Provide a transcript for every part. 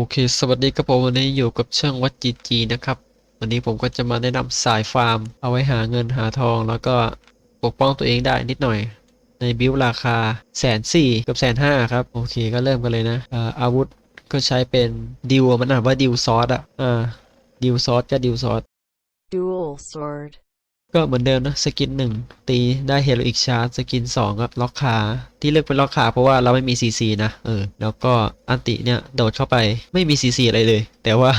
โอเค สวัสดีครับผมวันนี้อยู่กับช่างวัดจีจีนะครับ วันนี้ผมก็จะมาแนะนำสายฟาร์ม เอาไว้หาเงินหาทอง แล้วก็ปกป้องตัวเองได้นิดหน่อย ในบิลราคาแสนสี่กับแสนห้าครับ โอเคก็เริ่มกันเลยนะเอ่ออาวุธก็ใช้เป็นดิวมันอ่านว่าดิวซอสอะอ่าดิวซอสก็ดิวซอส Dual sword. ก็เหมือนเดิมนะสกินหนึ่งตีได้เฮโรอีกชาร์จสกินสองก็ล็อกขาที่เลือกเป็นล็อกขาเพราะว่าเราไม่มีซีซีนะเออแล้วก็อันติเนี่ยโดดเข้าไปไม่มีซีซีอะไรเลย แต่ว่า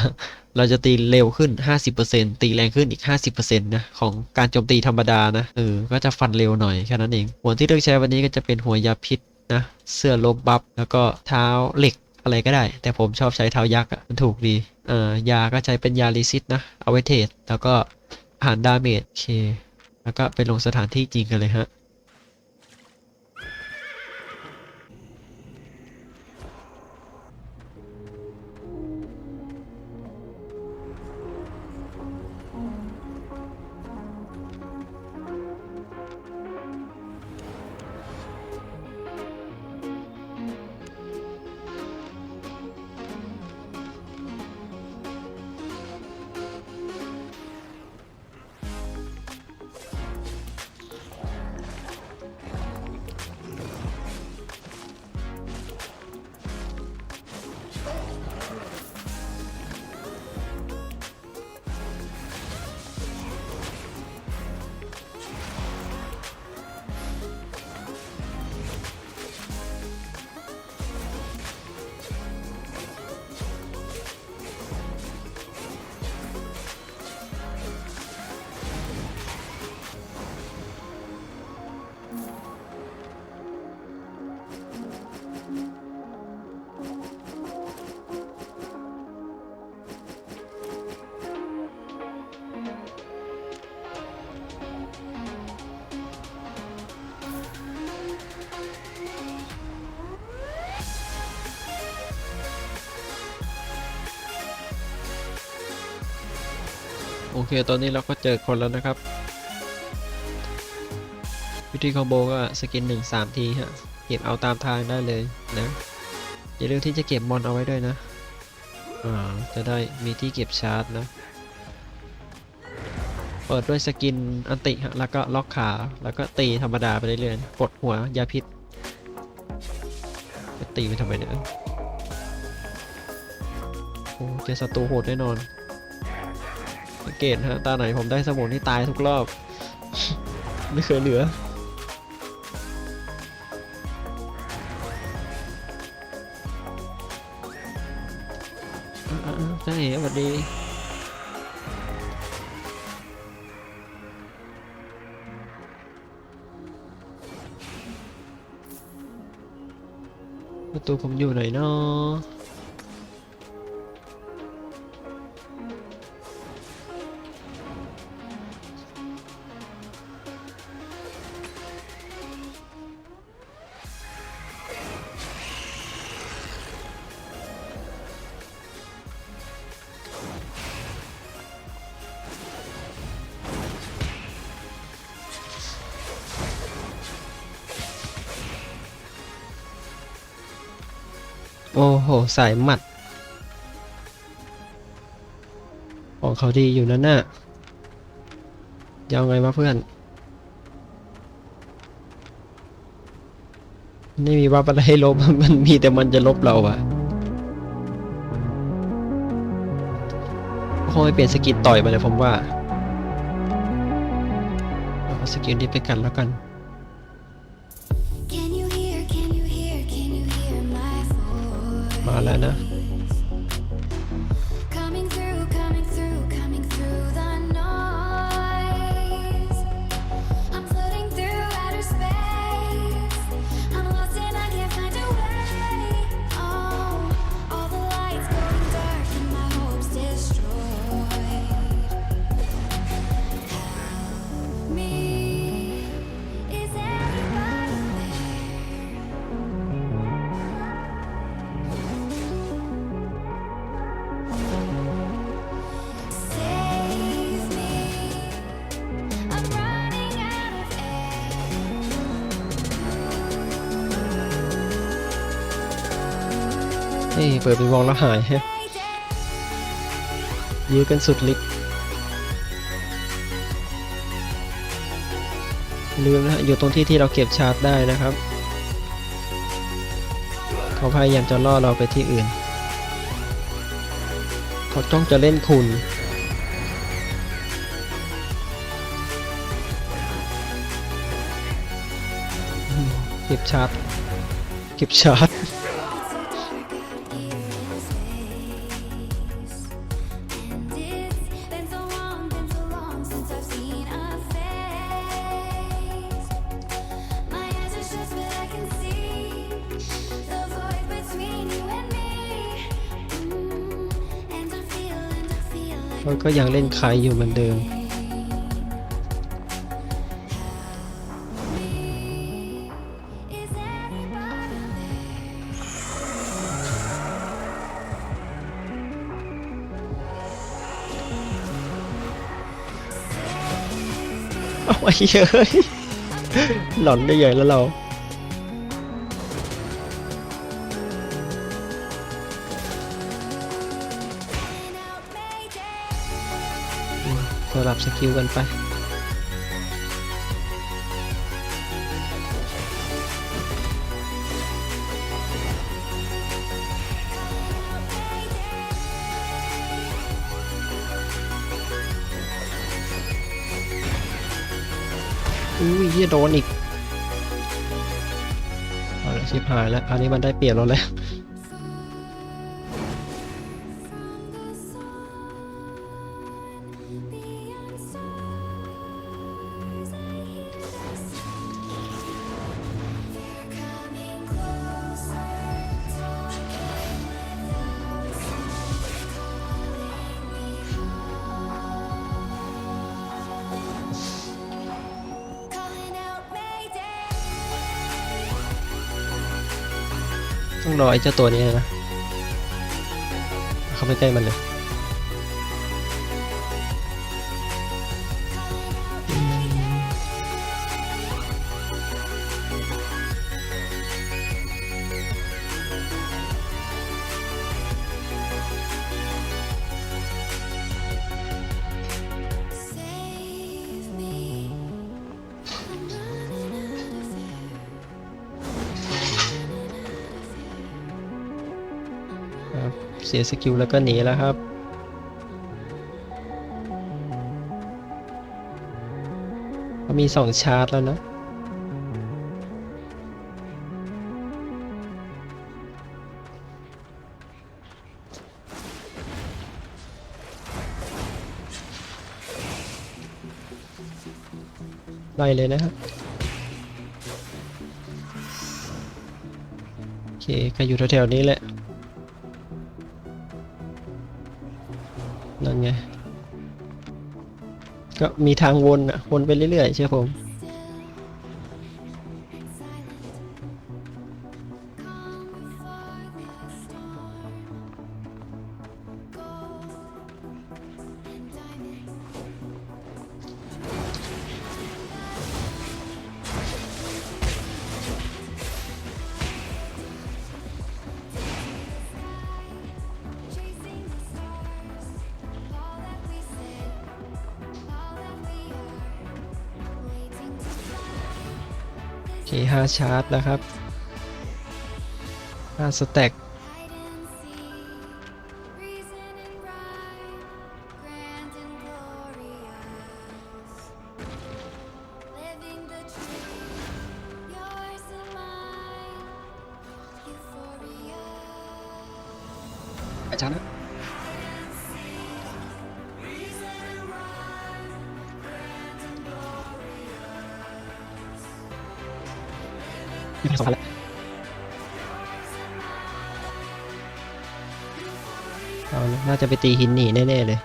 เราจะตีเร็วขึ้น 50%ตีแรงขึ้นอีก 50%นะของการโจมตีธรรมดานะเออก็จะฟันเร็วหน่อยแค่นั้นเองหัวที่เลือกใช้วันนี้ก็จะเป็นหัวยาพิษนะเสื้อลบบัฟแล้วก็เท้าเหล็กอะไรก็ได้ แต่ผมชอบใช้เท้ายักษ์อะมันถูกดีเอ่อยาก็ใช้เป็นยาลิซิตนะเอาไว้เทรดแล้วก็ ฐาหารดาเมจโอเค แล้วก็ไปลงสถานที่จริงกันเลยฮะ โอเค ตอนนี้เราก็เจอคนแล้วนะครับ วิธีคอมโบก็สกินหนึ่งสามทีฮะ เก็บเอาตามทางได้เลยนะ อย่าลืมที่จะเก็บมอนเอาไว้ด้วยนะ อ่า จะได้มีที่เก็บชาร์จนะ เปิดด้วยสกินอันติฮะ แล้วก็ล็อกขา แล้วก็ตีธรรมดาไปเรื่อยๆกดหัวยาพิษ ตีไปทำไมเนี่ยโอ้เจอศัตรูโหดแน่นอน สังเกตฮะตาไหนผมได้สมุนที่ตายทุกรอบ ไม่เคยเหลืออ่าๆๆใช่สวัสดีประตูผมอยู่ไหนเนาะ อ้โห สายหมัด ของเขาดีอยู่นั่นน่ะจะเอาไงวะเพื่อน ไม่มีว่าอะไรให้ลบ มันมีแต่มันจะลบเราอะคงไม่เปลี่ยนสกินต่อยมาเลยผมว่าเอาสกินนี้ไปกันแล้วกัน voice? ม เอ้เปิดไปมองแล้วหายฮะยื้อกันสุดฤทธิ์ลืมนะฮะอยู่ตรงที่ที่เราเก็บชาร์จได้นะครับเขาพยายามจะล่อเราไปที่อื่นเขาจ้องจะเล่นคุณเก็บชาร์จเก็บชาร์จ feel like เขาก็ยังเล่นใครอยู่เหมือนเดิมเอาไอ้เย้ยหลอนได้ใหญ่แล้วเรา สกิลกันไปอุ้ยเหี้ยโดนอีกเอาละชิบหายแล้ว อันนี้มันได้เปรียบเราแล้ว ต้องรอไอ้เจ้าตัวนี้นะ เข้าไปใกล้มันเลย ครับเสียสกิลแล้วก็หนีแล้วครับเขามีสองชาร์จแล้วนะไล่เลยนะครับโอเคก็อยู่แถวๆนี้แหละ นั่นไง ก็มีทางวนอะวนไปเรื่อยๆเชื่อผม เคห้าชาร์จนะครับห้าสแต็ก มีสองพันแล้วเอาน่าจะไปตีหินหนีแน่ๆเลย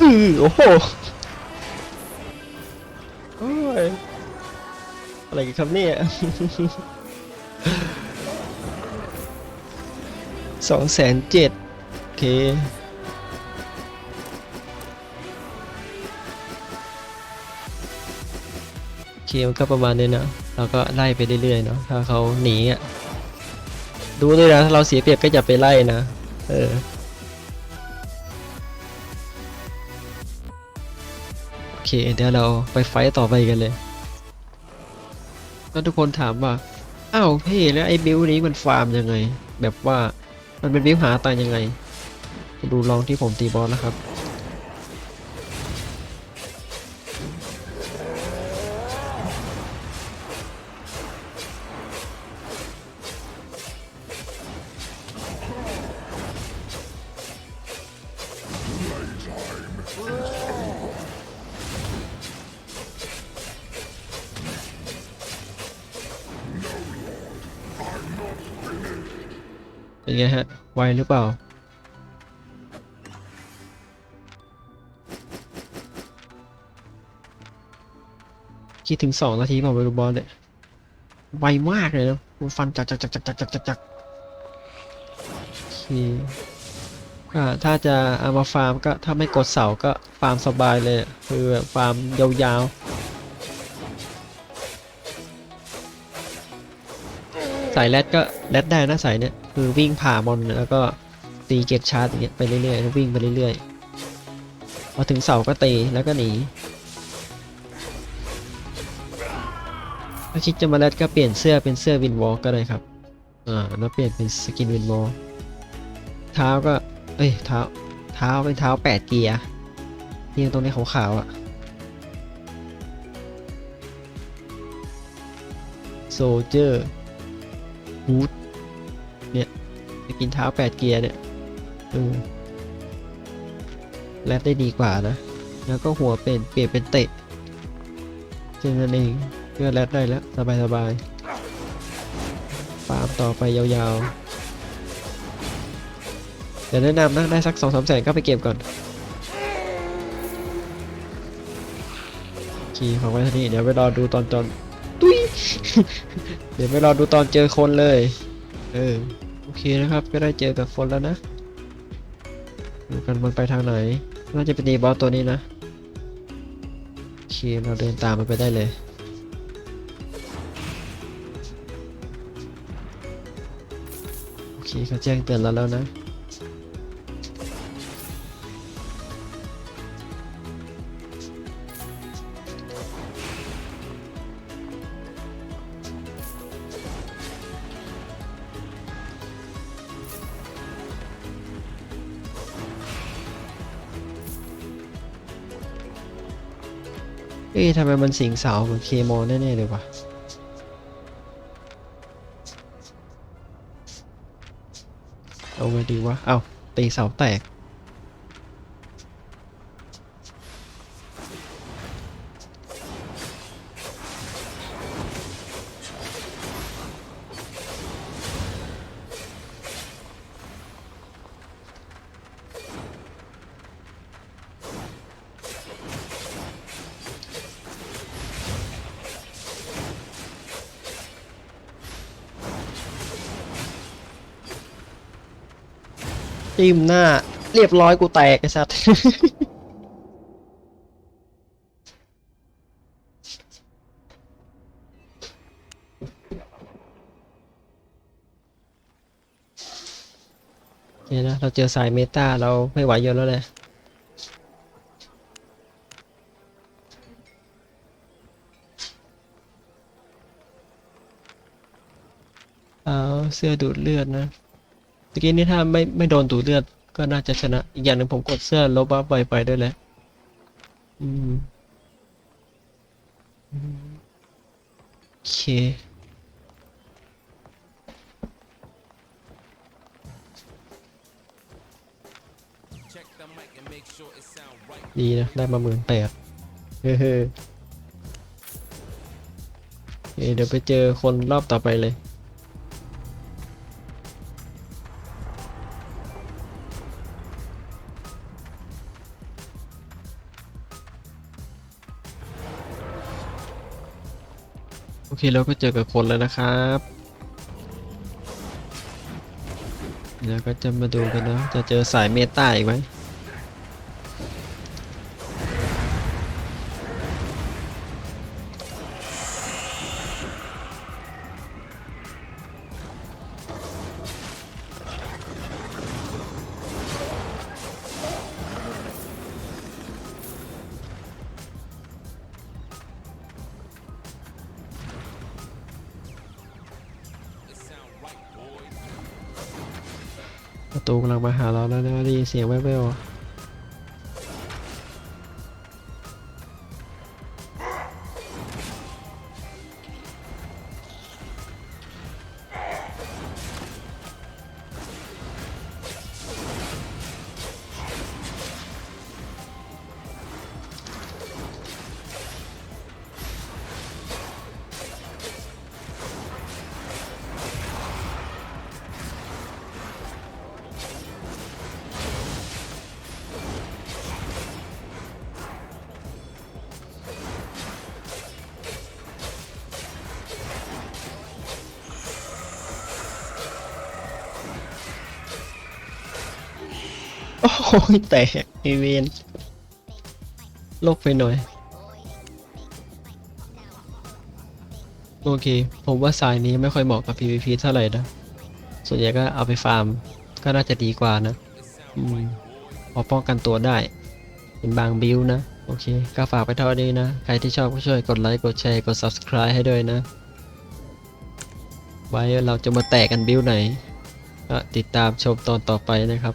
อโอ้โหโอ้ยอะไรกันครับเนี่ยสองแสนเจ็ดโอเคเคมันก็ประมาณนี้นะเราก็ไล่ไปเรื่อยๆเนาะถ้าเขาหนีอะดูด้วยนะถ้าเราเสียเปรียบก็อย่าไปไล่นะ เออ เคเดี๋ยวเราไปไฟต์ต่อไปกันเลย แล้วทุกคนถามว่าอ้าวพี่แล้วไอ้บิวนี้มันฟาร์มยังไง แบบว่ามันเป็นบิวหาตายยังไง ดูลองที่ผมตีบอสนะครับ เป็นไงฮะ ไวหรือเปล่า คิดถึงสองนาทีเปล่าไปดูบอลเนี่ย ไวมากเลยนะมันฟันจักจักจักจักจักจักจักจักโอเคก็ถ้าจะเอามาฟาร์มก็ถ้าไม่กดเสาก็ฟาร์มสบายเลยคือแบบฟาร์มยาวๆสายแรดก็แรดได้นะสายเนี่ย คือวิ่งผ่ามอนแล้วก็ตีเก็ตชาร์จอย่างเงี้ยไปเรื่อยๆวิ่งไปเรื่อยๆพอถึงเสาก็ตีแล้วก็หนีถ้าคิดจะมาแรดก็เปลี่ยนเสื้อเป็นเสื้อวินวอลก็ได้ครับอ่าแล้วเปลี่ยนเป็นสกินวินวอลเท้าก็เอ้ยเท้าเท้าเป็นเท้าแปดเกียร์นี่ตรงนี้ขาวๆอะโซเจอร์ฮูด เนี่ยจะกินเท้าแปดเกียร์เนี่ยเออแรดได้ดีกว่านะ แล้วก็หัวเป็นเปลี่ยนเป็นเตะแค่นั้นเองเพื่อแรดได้แล้วสบายสบายฟาร์มต่อไปยาวๆเดี๋ยวแนะนำนะได้สักสองสามแสนก็ไปเก็บก่อนขี่ของไว้ที่นี่เดี๋ยวไปรอดูตอนจอนตุ้ยเดี๋ยวไปรอดูตอนเจอคนเลย เออ อเคนะครับ ก็ได้เจอกับฝนแล้วนะดูกันมันไปทางไหน น่าจะเป็นดีบอสตัวนี้นะ โอเค เราเดินตามมันไปได้เลยโอเคเขาแจ้งเตือนเราแล้วนะ เอ๊ะทำไมมันสิงเสาเหมือนเคมอแน่ๆเลยวะเอาไงดีวะ เอาตีเสาแตก จิ้มหน้า เรียบร้อยกูแตกไอ้สัตว์โอเคนะเราเจอสายเมตาเราไม่ไหวเยอะแล้วเลยเอาเสื้อดูดเลือดนะ ตะกี้นี้ถ้าไม่ไม่โดนดูดเลือดก็น่าจะชนะ อีกอย่างหนึ่งผมกดเสื้อลบบัฟไวไปด้วยแหละอืมอืมโอเคดีนะ ได้มาหมื่นแปดเฮ้ยๆเอ้ยเดี๋ยวไปเจอคนรอบต่อไปเลย อเคเราก็เจอกับคนแล้วนะครับเดี๋ยวก็จะมาดูกันนะ จะเจอสายเมตาอีกไหม ประตูกำลังมาหาเราแล้วนะได้ยินเสียงแว่วๆ โอ้โหแตกไอเวนโลกไปหน่อย โอเค ผมว่าสายนี้ไม่ค่อยเหมาะกับ PVP เท่าไหร่นะ ส่วนใหญ่ก็เอาไปฟาร์ม ก็น่าจะดีกว่านะอืมพอป้องกันตัวได้ เป็นบางบิลนะ โอเค ก็ฝากไปเท่านี้นะ ใครที่ชอบก็ช่วยกดไลค์ กดแชร์ กด Subscribe ให้ด้วยนะ ไว้เราจะมาแตกกันบิลไหนก็ติดตามชมตอนต่อไปนะครับ